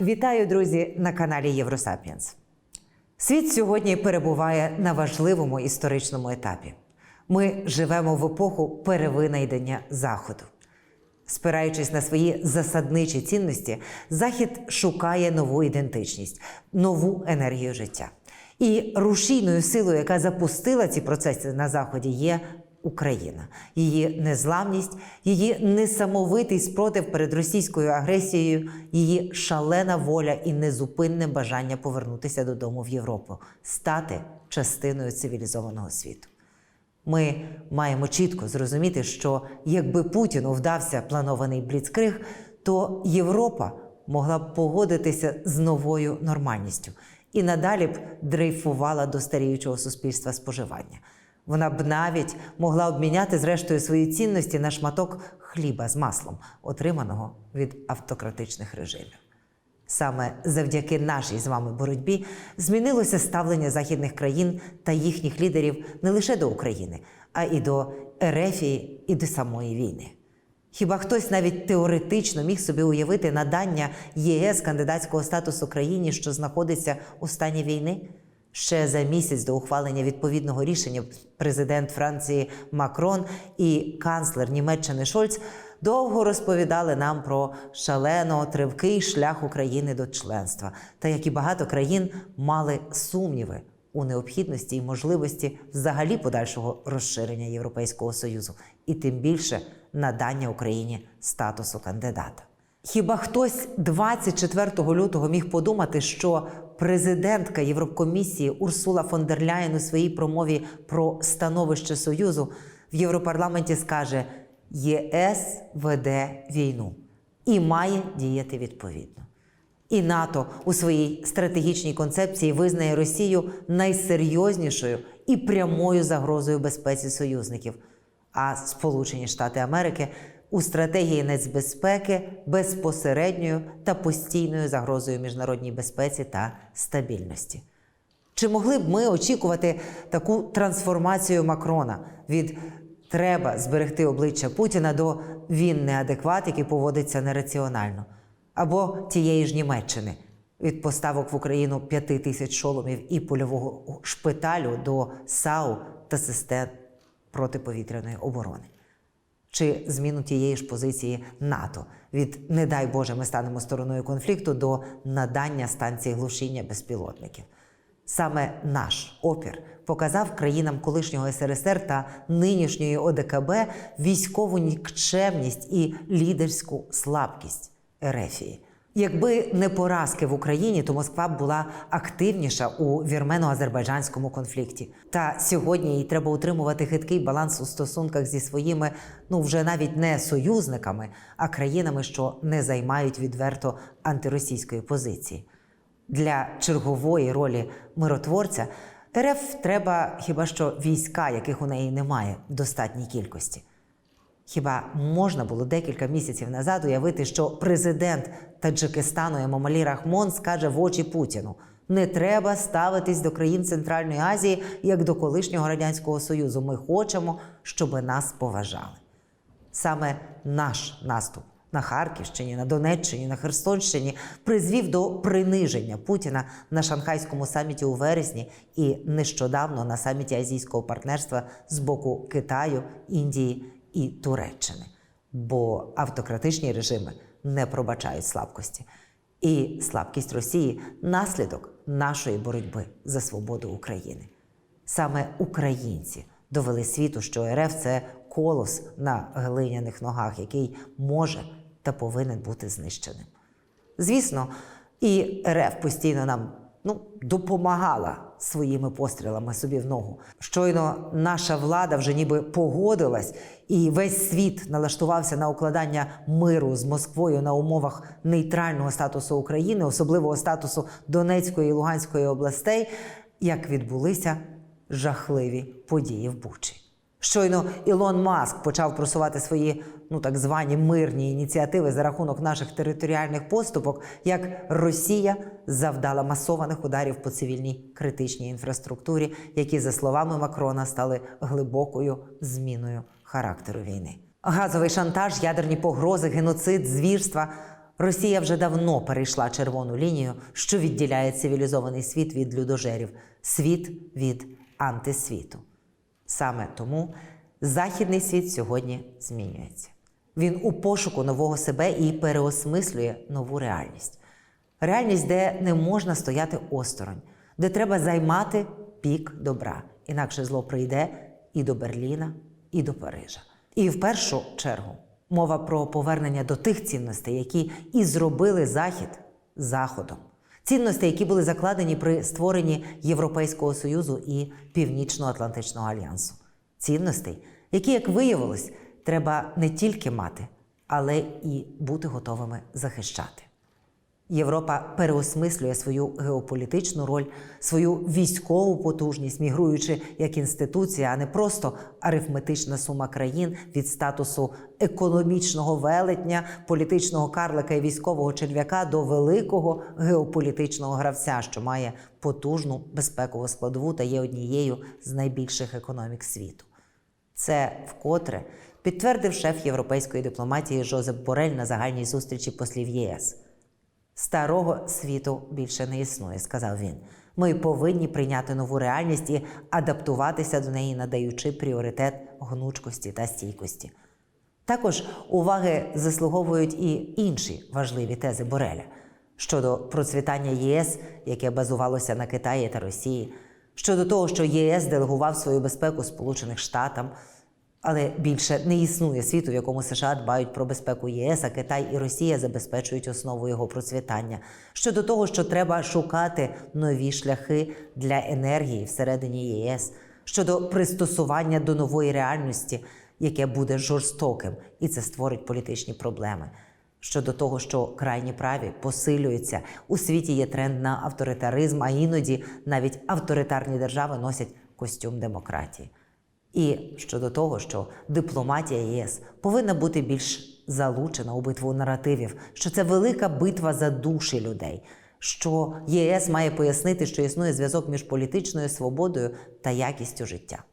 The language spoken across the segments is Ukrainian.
Вітаю, друзі, на каналі Євросапіенс. Світ сьогодні перебуває на важливому історичному етапі. Ми живемо в епоху перевинайдення Заходу. Спираючись на свої засадничі цінності, Захід шукає нову ідентичність, нову енергію життя. І рушійною силою, яка запустила ці процеси на Заході, є Україна, її незламність, її несамовитий спротив перед російською агресією, її шалена воля і незупинне бажання повернутися додому в Європу, стати частиною цивілізованого світу. Ми маємо чітко зрозуміти, що якби Путіну вдався планований бліцкриг, то Європа могла б погодитися з новою нормальністю і надалі б дрейфувала до старіючого суспільства споживання. Вона б навіть могла обміняти зрештою свої цінності на шматок хліба з маслом, отриманого від автократичних режимів. Саме завдяки нашій з вами боротьбі змінилося ставлення західних країн та їхніх лідерів не лише до України, а і до Ерефії і до самої війни. Хіба хтось навіть теоретично міг собі уявити надання ЄС кандидатського статусу країні, що знаходиться у стані війни? Ще за місяць до ухвалення відповідного рішення президент Франції Макрон і канцлер Німеччини Шольц довго розповідали нам про шалено тривкий шлях України до членства, та як і багато країн мали сумніви у необхідності і можливості взагалі подальшого розширення Європейського союзу, і тим більше надання Україні статусу кандидата. Хіба хтось 24 лютого міг подумати, що президентка Єврокомісії Урсула фон дер Ляєн у своїй промові про становище Союзу в Європарламенті скаже: ЄС веде війну і має діяти відповідно. І НАТО у своїй стратегічній концепції визнає Росію найсерйознішою і прямою загрозою безпеці союзників, а Сполучені Штати Америки у стратегії нацбезпеки безпосередньою та постійною загрозою міжнародній безпеці та стабільності. Чи могли б ми очікувати таку трансформацію Макрона від треба зберегти обличчя Путіна до він неадекват, який поводиться нераціонально, або тієї ж Німеччини від поставок в Україну п'яти тисяч шоломів і польового шпиталю до САУ та систем протиповітряної оборони? Чи зміну тієї ж позиції НАТО від не дай Боже, ми станемо стороною конфлікту до надання станції глушіння безпілотників? Саме наш опір показав країнам колишнього СРСР та нинішньої ОДКБ військову нікчемність і лідерську слабкість Ерефії. Якби не поразки в Україні, то Москва була активніша у вірмено-азербайджанському конфлікті. Та сьогодні їй треба утримувати хиткий баланс у стосунках зі своїми, ну вже навіть не союзниками, а країнами, що не займають відверто антиросійської позиції. Для чергової ролі миротворця РФ треба хіба що війська, яких у неї немає в достатній кількості. Хіба можна було декілька місяців назад уявити, що президент Таджикистану Емомалі Рахмон скаже в очі Путіну: не треба ставитись до країн Центральної Азії як до колишнього радянського союзу. Ми хочемо, щоб нас поважали. Саме наш наступ на Харківщині, на Донеччині, на Херсонщині призвів до приниження Путіна на шанхайському саміті у вересні і нещодавно на саміті азійського партнерства з боку Китаю, Індії і Туреччини. Бо автократичні режими не пробачають слабкості. І слабкість Росії наслідок нашої боротьби за свободу України. Саме українці довели світу, що РФ це колос на глиняних ногах, який може та повинен бути знищеним. Звісно, і РФ постійно нам ну, допомагала своїми пострілами собі в ногу. Щойно наша влада вже ніби погодилась, і весь світ налаштувався на укладання миру з Москвою на умовах нейтрального статусу України, особливого статусу Донецької і Луганської областей, як відбулися жахливі події в Бучі. Щойно Ілон Маск почав просувати свої ну так звані мирні ініціативи за рахунок наших територіальних поступок, як Росія завдала масованих ударів по цивільній критичній інфраструктурі, які, за словами Макрона, стали глибокою зміною характеру війни. Газовий шантаж, ядерні погрози, геноцид, звірства. Росія вже давно перейшла червону лінію, що відділяє цивілізований світ від людожерів, світ від антисвіту. Саме тому західний світ сьогодні змінюється. Він у пошуку нового себе і переосмислює нову реальність. Реальність, де не можна стояти осторонь, де треба займати пік добра. Інакше зло прийде і до Берліна, і до Парижа. І в першу чергу мова про повернення до тих цінностей, які і зробили Захід Заходом. Цінностей, які були закладені при створенні Європейського Союзу і Північно-Атлантичного альянсу. Цінностей, які, як виявилось, треба не тільки мати, але і бути готовими захищати. Європа переосмислює свою геополітичну роль, свою військову потужність, мігруючи як інституція, а не просто арифметична сума країн від статусу економічного велетня, політичного карлика і військового черв'яка до великого геополітичного гравця, що має потужну безпекову складову та є однією з найбільших економік світу. Це вкотре підтвердив шеф європейської дипломатії Жозеп Борель на загальній зустрічі послів ЄС. Старого світу більше не існує, сказав він. Ми повинні прийняти нову реальність і адаптуватися до неї, надаючи пріоритет гнучкості та стійкості. Також уваги заслуговують і інші важливі тези Бореля щодо процвітання ЄС, яке базувалося на Китаї та Росії, щодо того, що ЄС делегував свою безпеку Сполучених Штатам, але більше не існує світу, в якому США дбають про безпеку ЄС, а Китай і Росія забезпечують основу його процвітання. Щодо того, що треба шукати нові шляхи для енергії всередині ЄС, щодо пристосування до нової реальності, яке буде жорстоким, і це створить політичні проблеми. Щодо того, що крайні праві посилюються, у світі є тренд на авторитаризм, а іноді навіть авторитарні держави носять костюм демократії. І щодо того, що дипломатія ЄС повинна бути більш залучена у битву наративів, що це велика битва за душі людей, що ЄС має пояснити, що існує зв'язок між політичною свободою та якістю життя.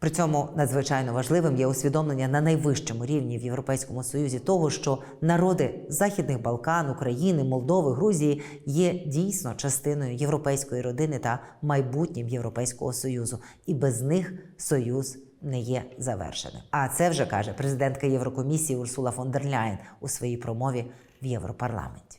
При цьому надзвичайно важливим є усвідомлення на найвищому рівні в Європейському Союзі того, що народи Західних Балкан, України, Молдови, Грузії є дійсно частиною європейської родини та майбутнім Європейського Союзу, і без них союз не є завершеним. А це вже каже президентка Єврокомісії Урсула фон дер Ляєн у своїй промові в Європарламенті.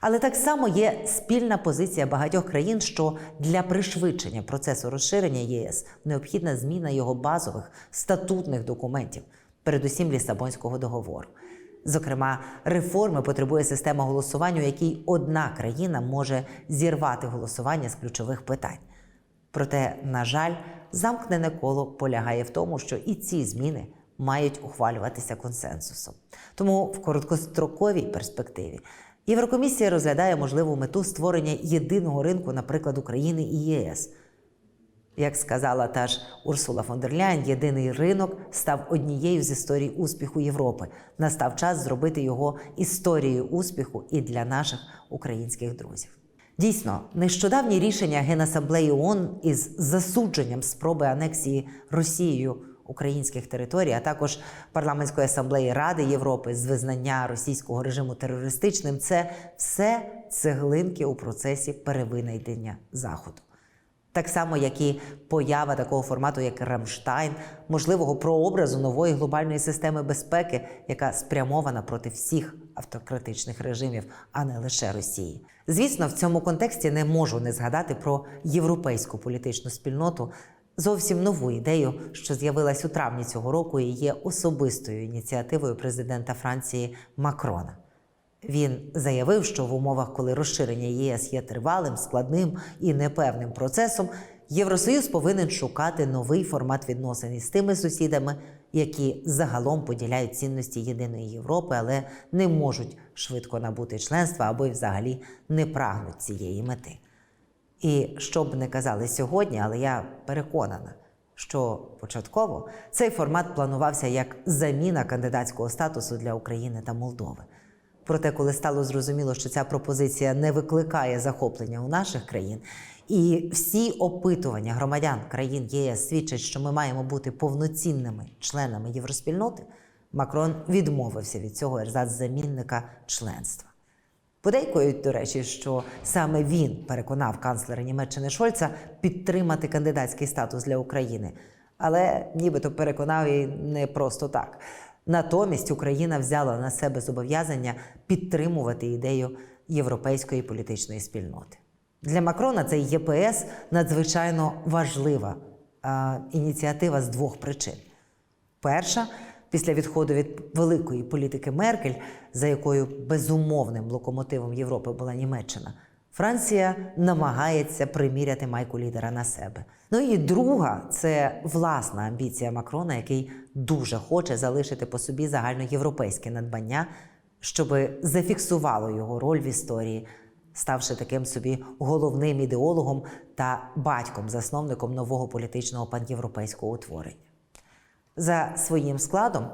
Але так само є спільна позиція багатьох країн, що для пришвидшення процесу розширення ЄС необхідна зміна його базових статутних документів, передусім Лісабонського договору. Зокрема, реформи потребує система голосування, у якій одна країна може зірвати голосування з ключових питань. Проте, на жаль, замкнене коло полягає в тому, що і ці зміни мають ухвалюватися консенсусом. Тому в короткостроковій перспективі Єврокомісія розглядає можливу мету створення єдиного ринку, наприклад, України і ЄС. Як сказала та ж Урсула фон дер Ляйн, єдиний ринок став однією з історій успіху Європи. Настав час зробити його історією успіху і для наших українських друзів. Дійсно, нещодавні рішення Генасамблеї ООН із засудженням спроби анексії Росією українських територій, а також парламентської асамблеї Ради Європи з визнання російського режиму терористичним це все цеглинки у процесі перевинайдення Заходу. Так само, як і поява такого формату, як Рамштайн, можливого прообразу нової глобальної системи безпеки, яка спрямована проти всіх автократичних режимів, а не лише Росії. Звісно, в цьому контексті не можу не згадати про європейську політичну спільноту. Зовсім нову ідею, що з'явилась у травні цього року, і є особистою ініціативою президента Франції Макрона. Він заявив, що в умовах, коли розширення ЄС є тривалим, складним і непевним процесом, Євросоюз повинен шукати новий формат відносин із тими сусідами, які загалом поділяють цінності єдиної Європи, але не можуть швидко набути членства або й взагалі не прагнуть цієї мети. І що б не казали сьогодні, але я переконана, що початково цей формат планувався як заміна кандидатського статусу для України та Молдови. Проте, коли стало зрозуміло, що ця пропозиція не викликає захоплення у наших країн, і всі опитування громадян країн ЄС свідчать, що ми маємо бути повноцінними членами євроспільноти, Макрон відмовився від цього ерзац замінника членства. Подейкують, до речі, що саме він переконав канцлера Німеччини Шольца підтримати кандидатський статус для України. Але нібито переконав її не просто так. Натомість Україна взяла на себе зобов'язання підтримувати ідею європейської політичної спільноти. Для Макрона цей ЄПС надзвичайно важлива а, ініціатива з двох причин. Перша після відходу від великої політики Меркель, за якою безумовним локомотивом Європи була Німеччина, Франція намагається приміряти майку лідера на себе. Ну і друга це власна амбіція Макрона, який дуже хоче залишити по собі загальноєвропейське надбання, щоб зафіксувало його роль в історії, ставши таким собі головним ідеологом та батьком-засновником нового політичного панєвропейського утворення. За своїм складом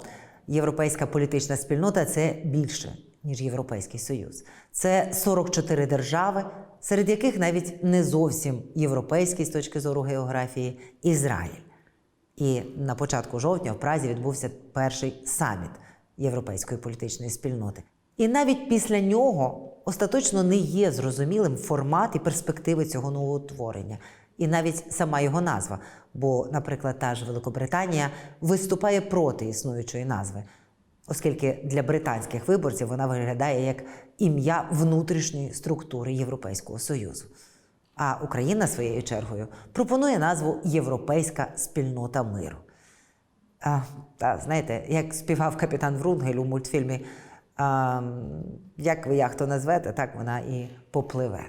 європейська політична спільнота це більше, ніж Європейський Союз. Це 44 держави, серед яких навіть не зовсім європейський з точки зору географії Ізраїль. І на початку жовтня в Празі відбувся перший саміт Європейської політичної спільноти. І навіть після нього остаточно не є зрозумілим формат і перспективи цього новоутворення, і навіть сама його назва. Бо, наприклад, та ж Великобританія виступає проти існуючої назви, оскільки для британських виборців вона виглядає як ім'я внутрішньої структури Європейського Союзу. А Україна своєю чергою пропонує назву Європейська спільнота миру. А, та, знаєте, як співав капітан Врунгель у мультфільмі а, Як ви яхту назвете, так вона і попливе.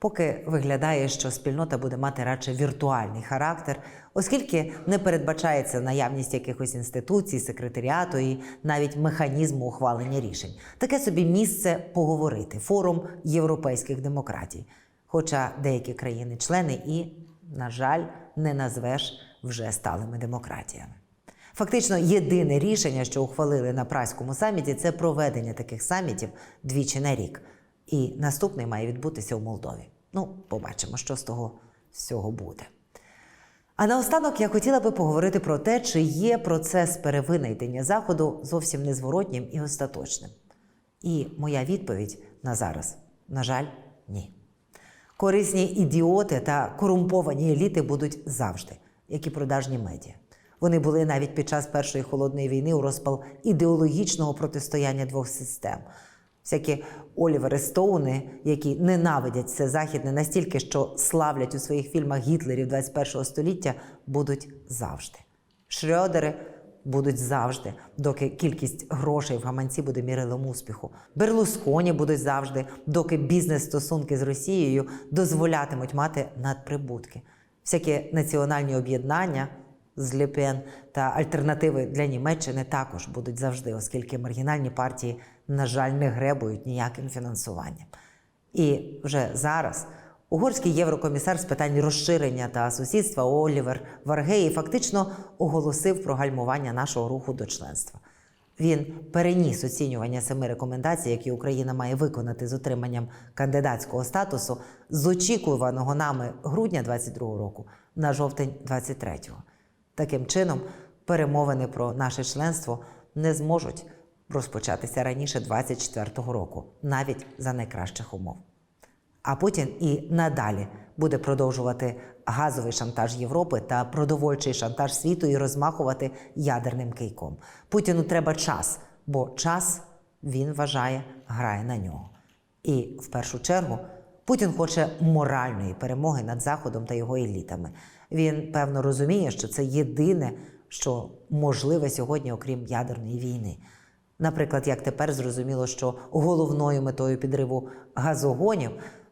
Поки виглядає, що спільнота буде мати радше віртуальний характер, оскільки не передбачається наявність якихось інституцій, секретаріату і навіть механізму ухвалення рішень. Таке собі місце поговорити, форум європейських демократій. Хоча деякі країни-члени і, на жаль, не назвеш вже сталими демократіями. Фактично, єдине рішення, що ухвалили на праському саміті, це проведення таких самітів двічі на рік. І наступний має відбутися у Молдові. Ну, побачимо, що з того всього буде. А наостанок я хотіла би поговорити про те, чи є процес перевинайдення Заходу зовсім незворотнім і остаточним. І моя відповідь на зараз, на жаль, ні. Корисні ідіоти та корумповані еліти будуть завжди, як і продажні медіа. Вони були навіть під час Першої холодної війни у розпал ідеологічного протистояння двох систем. Всякі Олівери Стоуни, які ненавидять все західне настільки, що славлять у своїх фільмах Гітлерів 21 століття, будуть завжди. Шрьодери будуть завжди, доки кількість грошей в гаманці буде мірилом успіху. Берлусконі будуть завжди, доки бізнес-стосунки з Росією дозволятимуть мати надприбутки. Всякі національні об'єднання з Лепен та альтернативи для Німеччини також будуть завжди, оскільки маргінальні партії, на жаль, не гребують ніяким фінансуванням. І вже зараз угорський єврокомісар з питань розширення та сусідства Олівер Варгеї фактично оголосив про гальмування нашого руху до членства. Він переніс оцінювання семи рекомендацій, які Україна має виконати з отриманням кандидатського статусу з очікуваного нами грудня 22 року на жовтень 23-го. Таким чином, перемовини про наше членство не зможуть розпочатися раніше 24-го року, навіть за найкращих умов. А Путін і надалі буде продовжувати газовий шантаж Європи та продовольчий шантаж світу і розмахувати ядерним кийком. Путіну треба час, бо час він вважає грає на нього. І в першу чергу Путін хоче моральної перемоги над Заходом та його елітами. Він певно розуміє, що це єдине, що можливе сьогодні, окрім ядерної війни. Наприклад, як тепер зрозуміло, що головною метою підриву газогонів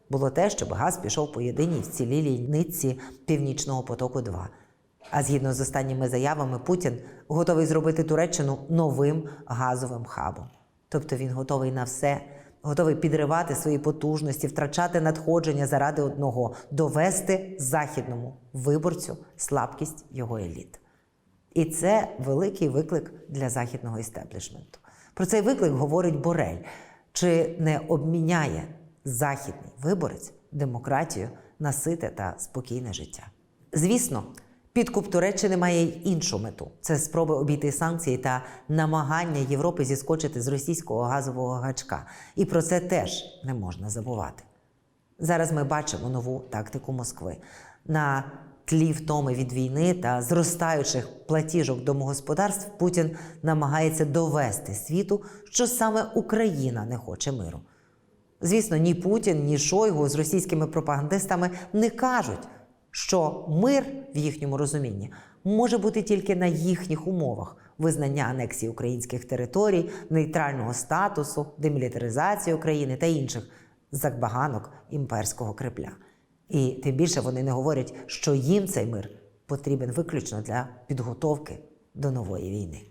було те, щоб газ пішов по єдиній вцілілій нитці Північного потоку 2 А згідно з останніми заявами, Путін готовий зробити Туреччину новим газовим хабом. Тобто він готовий на все, готовий підривати свої потужності, втрачати надходження заради одного довести західному виборцю слабкість його еліт. І це великий виклик для західного істеблішменту. Про цей виклик говорить Борель. Чи не обміняє західний виборець демократію на сите та спокійне життя? Звісно, Підкуп Туреччини має й іншу мету: це спроби обійти санкції та намагання Європи зіскочити з російського газового гачка. І про це теж не можна забувати. Зараз ми бачимо нову тактику Москви. На тлі втоми від війни та зростаючих платіжок домогосподарств Путін намагається довести світу, що саме Україна не хоче миру. Звісно, ні Путін, ні Шойгу з російськими пропагандистами не кажуть, що мир в їхньому розумінні може бути тільки на їхніх умовах визнання анексії українських територій, нейтрального статусу, демілітаризації України та інших закбаганок імперського крепля. І тим більше вони не говорять, що їм цей мир потрібен виключно для підготовки до нової війни.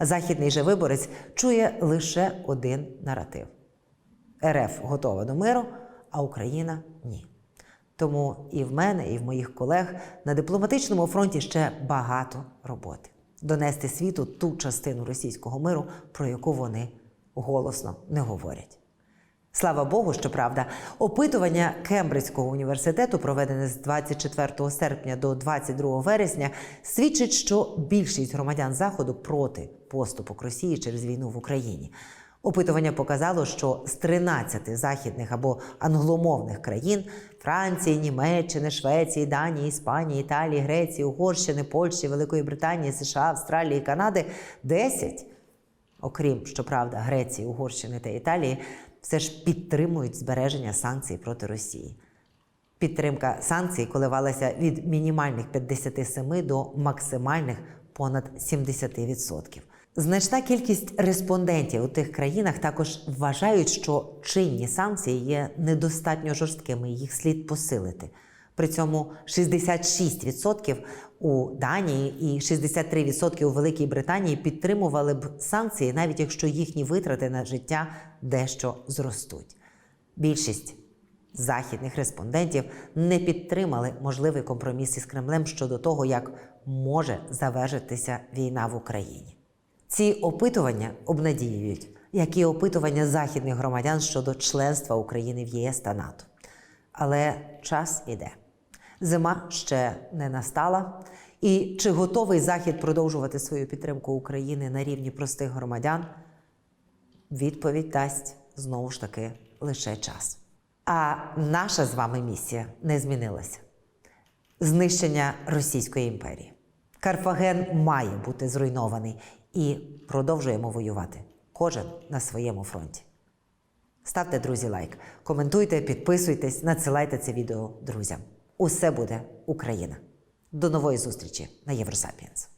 Західний же виборець чує лише один наратив: РФ готова до миру, а Україна ні. Тому і в мене, і в моїх колег на дипломатичному фронті ще багато роботи. Донести світу ту частину російського миру, про яку вони голосно не говорять. Слава Богу, щоправда, опитування Кембриджського університету, проведене з 24 серпня до 22 вересня, свідчить, що більшість громадян Заходу проти поступок Росії через війну в Україні. Опитування показало, що з 13 західних або англомовних країн Франції, Німеччини, Швеції, Данії, Іспанії, Італії, Греції, Угорщини, Польщі, Великої Британії, США, Австралії, Канади 10 окрім щоправда, Греції, Угорщини та Італії, все ж підтримують збереження санкцій проти Росії. Підтримка санкцій коливалася від мінімальних 57 до максимальних понад 70%. Значна кількість респондентів у тих країнах також вважають, що чинні санкції є недостатньо жорсткими, їх слід посилити. При цьому 66% у Данії і 63% у Великій Британії підтримували б санкції, навіть якщо їхні витрати на життя дещо зростуть. Більшість західних респондентів не підтримали можливий компроміс із Кремлем щодо того, як може завершитися війна в Україні. Ці опитування обнадіюють, як і опитування західних громадян щодо членства України в ЄС та НАТО. Але час іде. Зима ще не настала. І чи готовий Захід продовжувати свою підтримку України на рівні простих громадян? Відповідь дасть знову ж таки лише час. А наша з вами місія не змінилася: знищення Російської імперії. Карфаген має бути зруйнований і продовжуємо воювати. Кожен на своєму фронті. Ставте, друзі, лайк, коментуйте, підписуйтесь, надсилайте це відео друзям. Усе буде Україна. До нової зустрічі на Євросапіенс.